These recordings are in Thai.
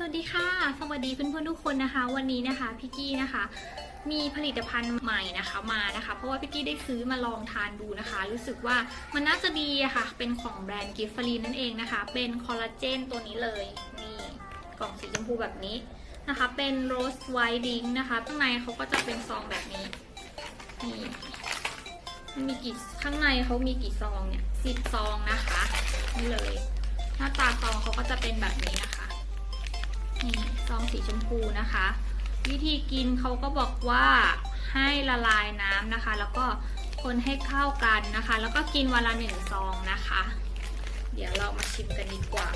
สวัสดีค่ะ สวัสดีเพื่อนๆทุกคนนะคะ วันนี้นะคะพี่กี้นะคะ มีผลิตภัณฑ์ใหม่นะคะมานะคะ เพราะว่าพี่กี้ได้ซื้อมาลองทานดูนะคะ รู้สึกว่ามันน่าจะดีอะค่ะ เป็นของแบรนด์กิฟฟรีนั่นเองนะคะ เป็นคอลลาเจนตัวนี้เลยนี่กล่องสีชมพูแบบนี้นะคะ เป็นโรสไวท์ดิงนะคะข้างในเขาก็จะเป็นซองแบบนี้นี่มันมีกี่ข้างในเขามีกี่ซองเนี่ยสิบซองนะคะนี่เลย หน้าตาซองเขาก็จะเป็นแบบนี้นะคะ นี่ซองสีชมพูนะคะ วิธีกินเขาก็บอกว่าให้ละลายน้ำนะคะ แล้วก็คนให้เข้ากันนะคะ แล้วก็กินวันละหนึ่งซองนะคะ เดี๋ยวเรามาชิมกันดีกว่า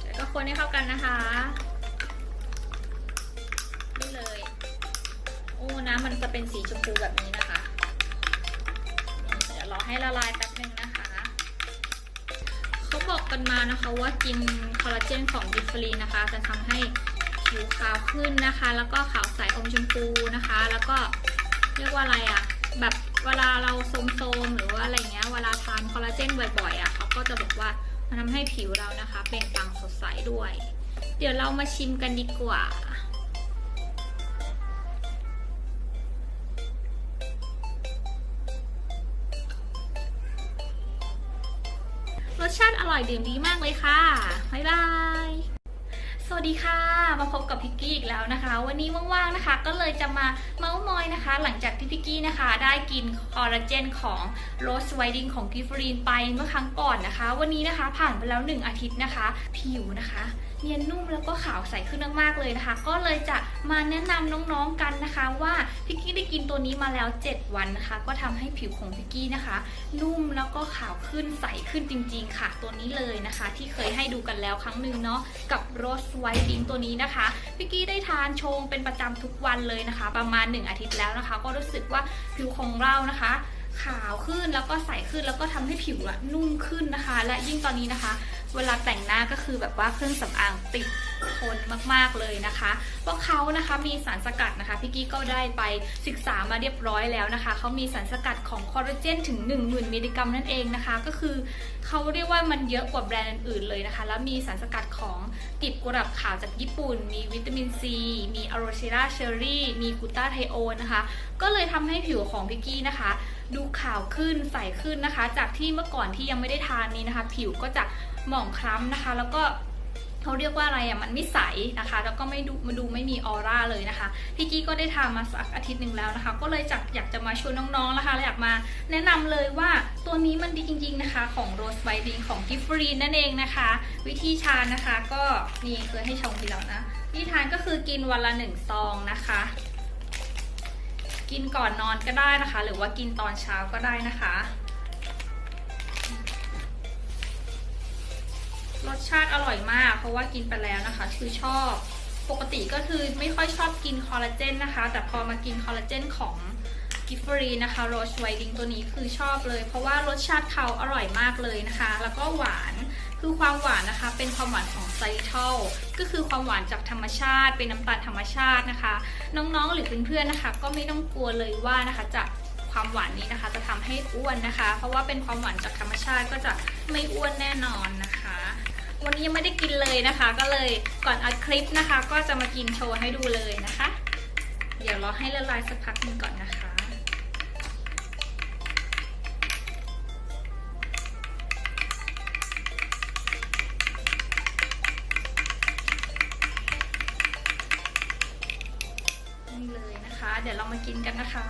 เดี๋ยวก็คนให้เข้ากันนะคะนี่เลย โอ้น้ำมันจะเป็นสีชมพูแบบนี้นะคะ เดี๋ยวรอให้ละลายแป๊บนึงนะคะ บอกกันมานะคะว่ากินคอลลาเจนของดิฟรีนะคะ จะทำให้ผิวขาวขึ้นนะคะ แล้วก็ขาวใสอมชมพูนะคะ แล้วก็เรียกว่าอะไรอะ่ะ แบบเวลาเราโทมๆหรือว่าอะไรเงี้ยเวลาทานคอลลาเจนบ่อยๆอะ่ะเขาก็จะบอกว่ามันทำให้ผิวเรานะคะ เปล่งปลั่งสดใสด้วย เดี๋ยวเรามาชิมกันดีกว่า รสชาติอร่อยดื่มดีมากเลยค่ะ บ๊ายบาย สวัสดีค่ะ มาพบกับพิกกี้อีกแล้วนะคะ วันนี้ว่างๆนะคะ ก็เลยจะมาเมาส์มอยนะคะ หลังจากที่พิกกี้นะคะ ได้กินคอลลาเจนของโรสไวดิงของกิฟฟรีนไปเมื่อครั้งก่อนนะคะ วันนี้นะคะผ่านไปแล้ว 1 อาทิตย์นะคะ ผิวนะคะเนียนนุ่มแล้วก็ขาวใสขึ้นมากๆเลยนะคะ ก็เลยจะมาแนะนำน้องๆกันนะคะ ว่าพิกกี้ได้กินตัวนี้มาแล้ว 7 วันนะคะ ก็ทำให้ผิวของพิกกี้นะคะ นุ่มแล้วก็ขาวขึ้นใสขึ้นจริง ๆ ค่ะ ตัวนี้เลยนะคะ ที่เคยให้ดูกันแล้วครั้งหนึ่งเนาะกับโรสไวท์ดิงตัวนี้นะคะพิกกี้ได้ทานชงเป็นประจำทุกวันเลยนะคะ ประมาณ 1 อาทิตย์แล้วนะคะ ก็รู้สึกว่าผิวของเรานะคะ ขาวขึ้นแล้วก็ใสขึ้นแล้วก็ทำให้ผิวอะนุ่มขึ้นนะคะ และยิ่งตอนนี้นะคะ เวลาแต่งหน้าก็คือแบบว่าเครื่องสำอางติดทนมากๆเลยนะคะเพราะเขานะคะมีสารสกัดนะคะพี่กี้ก็ได้ไปศึกษามาเรียบร้อยแล้วนะคะเขามีสารสกัดของคอลลาเจนถึง 10,000 มิลลิกรัมนั่นเองนะคะ ก็คือเขาเรียกว่ามันเยอะกว่าแบรนด์อื่นเลยนะคะ แล้วมีสารสกัดของกลีบกุหลาบขาวจากญี่ปุ่น มีวิตามินซี มีอะโรเชราเชอรี่ มีกูตาไทโอนนะคะ ก็เลยทำให้ผิวของพิกกี้นะคะ ดูขาวขึ้นใสขึ้นนะคะ จากที่เมื่อก่อนที่ยังไม่ได้ทานนี้นะคะ ผิวก็จะหมองคล้ำนะคะ แล้วก็เขาเรียกว่าอะไรอะมันไม่ใสนะคะ แล้วก็ไม่ดูมาดูไม่มีออร่าเลยนะคะพี่กี้ก็ได้ทานมาสักอาทิตย์หนึ่งแล้วนะคะ ก็เลยจักอยากจะมาชวนน้องๆนะคะและอยากมาแนะนำเลยว่าตัวนี้มันดีจริง ๆนะคะ ของโรสไบดิงของกิฟฟรีนนั่นเองนะคะ วิธีทานนะคะก็นี่เคยให้ชมทีแล้วนะวิธีทานก็คือกินวันละหนึ่งซองนะคะ กินก่อนนอนก็ได้นะคะ หรือว่ากินตอนเช้าก็ได้นะคะรสชาติอร่อยมาก เพราะว่ากินไปแล้วนะคะ คือชอบปกติก็คือไม่ค่อยชอบกินคอลลาเจนนะคะ แต่พอมากินคอลลาเจนของกิฟฟรีนะคะโรสไวดิงตัวนี้คือชอบเลย เพราะว่ารสชาติเขาอร่อยมากเลยนะคะ แล้วก็หวาน คือความหวานนะคะ เป็นความหวานของไซทัลก็คือความหวานจากธรรมชาติ เป็นน้ำตาลธรรมชาตินะคะ น้องๆหรือเพื่อนๆนะคะ ก็ไม่ต้องกลัวเลยว่านะคะจะความหวานนี้นะคะ จะทำให้อ้วนนะคะ เพราะว่าเป็นความหวานจากธรรมชาติก็จะไม่อ้วนแน่นอนนะคะ วันนี้ยังไม่ได้กินเลยนะคะ ก็เลยก่อนอัดคลิปนะคะ ก็จะมากินโชว์ให้ดูเลยนะคะ เดี๋ยวรอให้ละลายสักพักนึงก่อนนะคะ กินกันนะคะ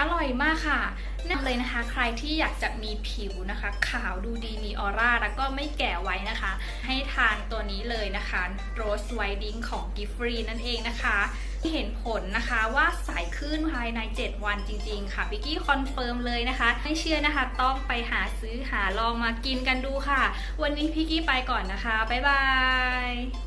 อร่อยมากค่ะแน่นเลยนะคะ ใครที่อยากจะมีผิวนะคะ ขาวดูดีมีออร่า แล้วก็ไม่แก่ไว้นะคะ ให้ทานตัวนี้เลยนะคะโรสไวดิงของกิฟฟรีนั่นเองนะคะ เห็นผลนะคะว่าใสขึ้นภายใน 7 วันจริง ๆ ค่ะพิกกี้คอนเฟิร์มเลยนะคะไม่เชื่อนะคะ ต้องไปหาซื้อหาลองมากินกันดูค่ะ วันนี้พิกกี้ไปก่อนนะคะ บ๊ายบาย